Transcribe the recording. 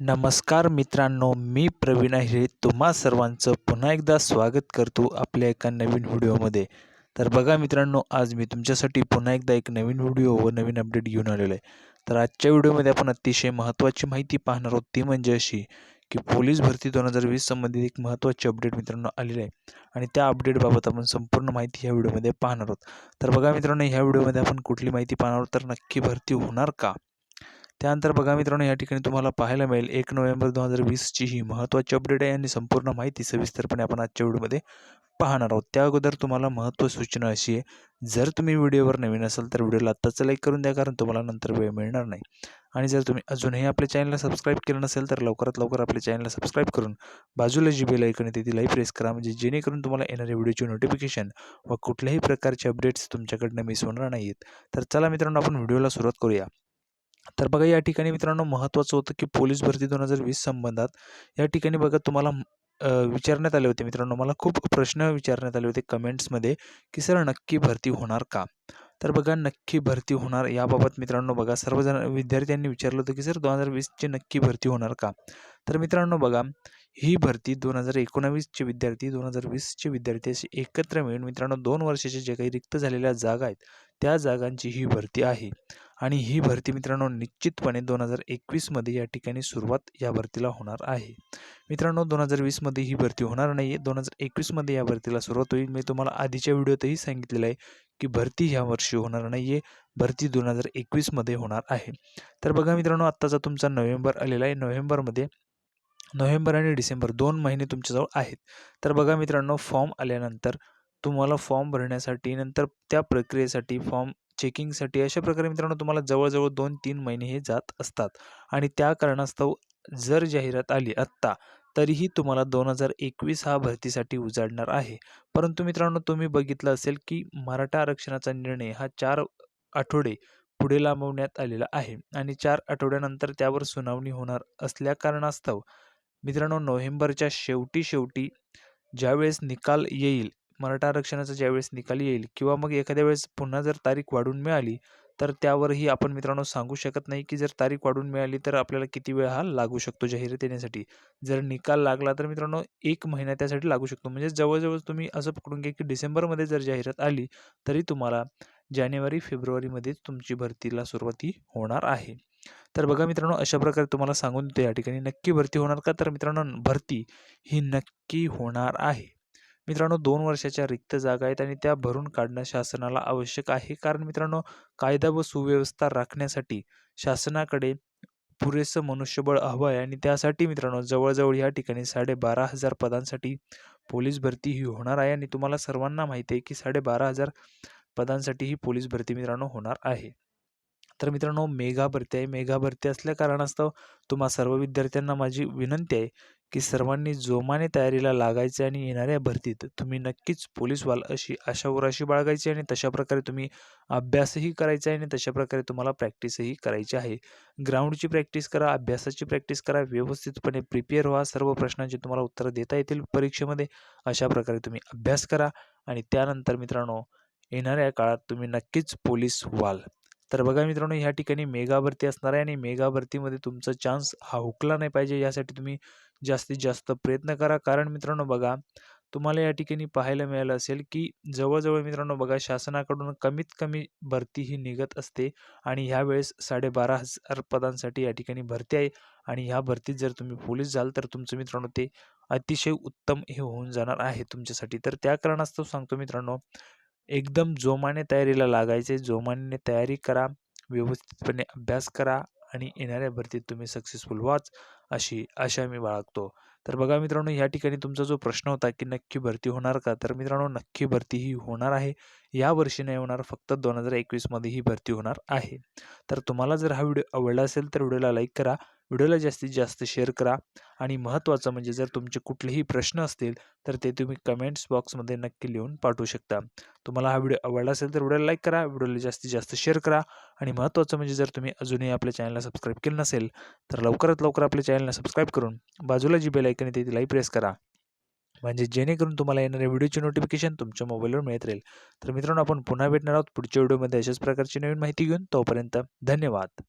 नमस्कार मित्रांनो मी प्रवीण अहिरे तुम्हा सर्वांचं पुन्हा एकदा स्वागत करतो आपल्या एका नवीन व्हिडिओमध्ये. तर बघा मित्रांनो आज मी तुमच्यासाठी पुन्हा एकदा एक नवीन व्हिडिओ व नवीन अपडेट घेऊन आलेलो आहे. तर आजच्या व्हिडिओमध्ये आपण अतिशय महत्त्वाची माहिती पाहणार आहोत. ती म्हणजे अशी की पोलीस भरती दोन हजार वीस संबंधित एक महत्त्वाची अपडेट मित्रांनो आलेली आहे. आणि त्या अपडेटबाबत आपण संपूर्ण माहिती ह्या व्हिडिओमध्ये पाहणार आहोत. तर बघा मित्रांनो ह्या व्हिडिओमध्ये आपण कुठली माहिती पाहणार आहोत? तर नक्की भरती होणार का? त्यानंतर बघा मित्रांनो या ठिकाणी तुम्हाला पाहायला मिळेल एक नोव्हेंबर दोन हजार वीसची ही महत्त्वाची अपडेट आहे आणि संपूर्ण माहिती सविस्तरपणे आपण आजच्या व्हिडिओमध्ये पाहणार आहोत. त्या अगोदर तुम्हाला महत्त्व सूचना अशी आहे जर तुम्ही व्हिडिओवर नवीन असाल तर व्हिडिओला आत्ताच लाईक करून द्या कारण तुम्हाला नंतर वेळ मिळणार नाही. आणि जर तुम्ही अजूनही आपल्या चॅनलला सबस्क्राईब केलं नसेल तर लवकरात लवकर आपल्या चॅनलला सबस्क्राईब करून बाजूला जी बेल ऐकून येते तिलाही प्रेस करा म्हणजे जेणेकरून तुम्हाला येणाऱ्या व्हिडिओची नोटिफिकेशन व कुठल्याही प्रकारचे अपडेट्स तुमच्याकडनं मिस होणार नाहीत तर चला मित्रांनो आपण व्हिडिओला सुरुवात करूया. तर बघा या ठिकाणी मित्रांनो महत्त्वाचं होतं की पोलीस भरती दोन हजार वीस संबंधात या ठिकाणी बघा तुम्हाला विचारण्यात आले होते मित्रांनो. मला खूप प्रश्न विचारण्यात आले होते कमेंट्समध्ये की सर नक्की भरती होणार का? तर बघा नक्की भरती होणार याबाबत मित्रांनो बघा सर्वजण विद्यार्थ्यांनी विचारलं होतं की सर दोन हजार वीसची नक्की भरती होणार का? तर मित्रांनो बघा ही भरती दोन हजार एकोणावीसचे विद्यार्थी दोन हजार वीसचे विद्यार्थी असे एकत्र मिळून मित्रांनो दोन वर्षाचे जे काही रिक्त झालेल्या जागा आहेत त्या जागांची ही भरती आहे. आणि ही भरती मित्रांनो निश्चितपणे दोन हजार एकवीसमध्ये या ठिकाणी सुरुवात या भरतीला होणार आहे. मित्रांनो दोन हजार वीसमध्ये ही भरती होणार नाही आहे दोन हजार एकवीसमध्ये या भरतीला सुरुवात होईल. मी तुम्हाला आधीच्या व्हिडिओतही सांगितलेलं आहे की भरती ह्या वर्षी होणार नाही आहे भरती दोन हजार एकवीसमध्ये होणार आहे. तर बघा मित्रांनो आत्ताचा तुमचा नोव्हेंबर आलेला आहे. नोव्हेंबरमध्ये नोव्हेंबर आणि डिसेंबर दोन महिने तुमच्याजवळ आहेत. तर बघा मित्रांनो फॉर्म आल्यानंतर तुम्हाला फॉर्म भरण्यासाठी नंतर त्या प्रक्रियेसाठी फॉर्म चेकिंगसाठी अशा प्रकारे मित्रांनो तुम्हाला जवळजवळ दोन तीन महिने हे जात असतात. आणि त्या कारणास्तव जर जाहिरात आली आत्ता तरीही तुम्हाला दोन हजार एकवीस हा भरतीसाठी उजाडणार आहे. परंतु मित्रांनो तुम्ही बघितलं असेल की मराठा आरक्षणाचा निर्णय हा चार आठवडे पुढे लांबवण्यात आलेला आहे. आणि चार आठवड्यानंतर त्यावर सुनावणी होणार असल्या कारणास्तव मित्रांनो नोव्हेंबरच्या शेवटी शेवटी ज्यावेळेस निकाल येईल मराठा आरक्षणाचा ज्यावेळेस निकाल येईल किंवा मग एखाद्या वेळेस पुन्हा जर तारीख वाढून मिळाली तर त्यावरही आपण मित्रांनो सांगू शकत नाही की जर तारीख वाढून मिळाली तर आपल्याला किती वेळ हा लागू शकतो जाहिरात येण्यासाठी जर निकाल लागला तर मित्रांनो एक महिना त्यासाठी लागू शकतो. म्हणजे जवळजवळ तुम्ही असं पकडून घ्या की डिसेंबरमध्ये जर जाहिरात आली तरी तुम्हाला जानेवारी फेब्रुवारीमध्येच तुमची भरतीला सुरुवाती होणार आहे. तर बघा मित्रांनो अशा प्रकारे तुम्हाला सांगून देतो या ठिकाणी नक्की भरती होणार का? तर मित्रांनो भरती ही नक्की होणार आहे. मित्रांनो दोन वर्षाच्या रिक्त जागा आहेत आणि त्या भरून काढणं शासनाला आवश्यक आहे. कारण मित्रांनो कायदा व सुव्यवस्था राखण्यासाठी शासनाकडे पुरेसं मनुष्यबळ हवं आहे आणि त्यासाठी मित्रांनो जवळजवळ या ठिकाणी साडेबारा हजार पदांसाठी पोलीस भरती ही होणार आहे. आणि तुम्हाला सर्वांना माहिती आहे की साडेबारा हजार पदांसाठी ही पोलीस भरती मित्रांनो होणार आहे. तर मित्रांनो मेगा भरती आहे. मेगा भरती असल्या कारणास्तव तुम्हा सर्व विद्यार्थ्यांना माझी विनंती आहे की सर्वांनी जोमाने तयारीला लागायचे आणि येणाऱ्या भरतीत तुम्ही नक्कीच पोलीस व्हाल अशी आशा उराशी बाळगायची आणि तशा प्रकारे तुम्ही अभ्यासही करायचा आहे आणि तशा प्रकारे तुम्हाला प्रॅक्टिसही करायची आहे. ग्राउंडची प्रॅक्टिस करा अभ्यासाची प्रॅक्टिस करा व्यवस्थितपणे प्रिपेअर व्हा. सर्व प्रश्नांची तुम्हाला उत्तरं देता येतील परीक्षेमध्ये. अशा प्रकारे तुम्ही अभ्यास करा आणि त्यानंतर मित्रांनो येणाऱ्या काळात तुम्ही नक्कीच पोलीस व्हाल तर बघा मित्रांनो ह्या ठिकाणी मेगा भरती असणार आहे आणि मेगा भरतीमध्ये तुमचा चान्स हा हुकला नाही पाहिजे. यासाठी तुम्ही जास्तीत जास्त प्रयत्न करा. कारण मित्रांनो बघा तुम्हाला या ठिकाणी पाहायला मिळालं असेल की जवळजवळ मित्रांनो बघा शासनाकडून कमीत कमी भरती ही निघत असते आणि ह्यावेळेस साडेबारा हजार पदांसाठी या ठिकाणी भरती आहे आणि ह्या भरतीत जर तुम्ही पोलीस जाल तर तुमचं मित्रांनो ते अतिशय उत्तम हे होऊन जाणार आहे तुमच्यासाठी. तर त्या कारणास्तव सांगतो मित्रांनो एकदम जोमाने तयारीला लागायचे. जोमाने तयारी करा व्यवस्थितपणे अभ्यास करा आणि येणाऱ्या भरतीत तुम्ही सक्सेसफुल व्हाच अशी आशा मी बाळगतो. तर बघा मित्रांनो या ठिकाणी तुमचा जो प्रश्न होता की नक्की भरती होणार का? तर मित्रांनो नक्की भरती ही होणार आहे. या वर्षी नाही होणार फक्त दोन हजार एकवीसमध्ये ही भरती होणार आहे. तर तुम्हाला जर हा व्हिडिओ आवडला असेल तर व्हिडिओला लाईक करा व्हिडिओला जास्तीत जास्त शेअर करा. आणि महत्त्वाचं म्हणजे जर तुमचे कुठलेही प्रश्न असतील तर ते तुम्ही कमेंट्स बॉक्समध्ये नक्की लिहून पाठवू शकता. तुम्हाला हा व्हिडिओ आवडला असेल तर व्हिडिओला लाईक करा व्हिडिओला जास्तीत जास्त शेअर करा. आणि महत्त्वाचं म्हणजे जर तुम्ही अजूनही आपल्या चॅनलला सबस्क्राईब केलं नसेल तर लवकरात लवकर आपल्या चॅनलला सबस्क्राईब करून बाजूला जी बेल ऐकन येते लाईक प्रेस करा. म्हणजे जेणेकरून तुम्हाला येणाऱ्या व्हिडिओची नोटिफिकेशन तुमच्या मोबाईलवर मिळत राहील. तर मित्रांनो आपण पुन्हा भेटणार आहोत पुढच्या व्हिडिओमध्ये अशाच प्रकारची नवीन माहिती घेऊन. तोपर्यंत धन्यवाद.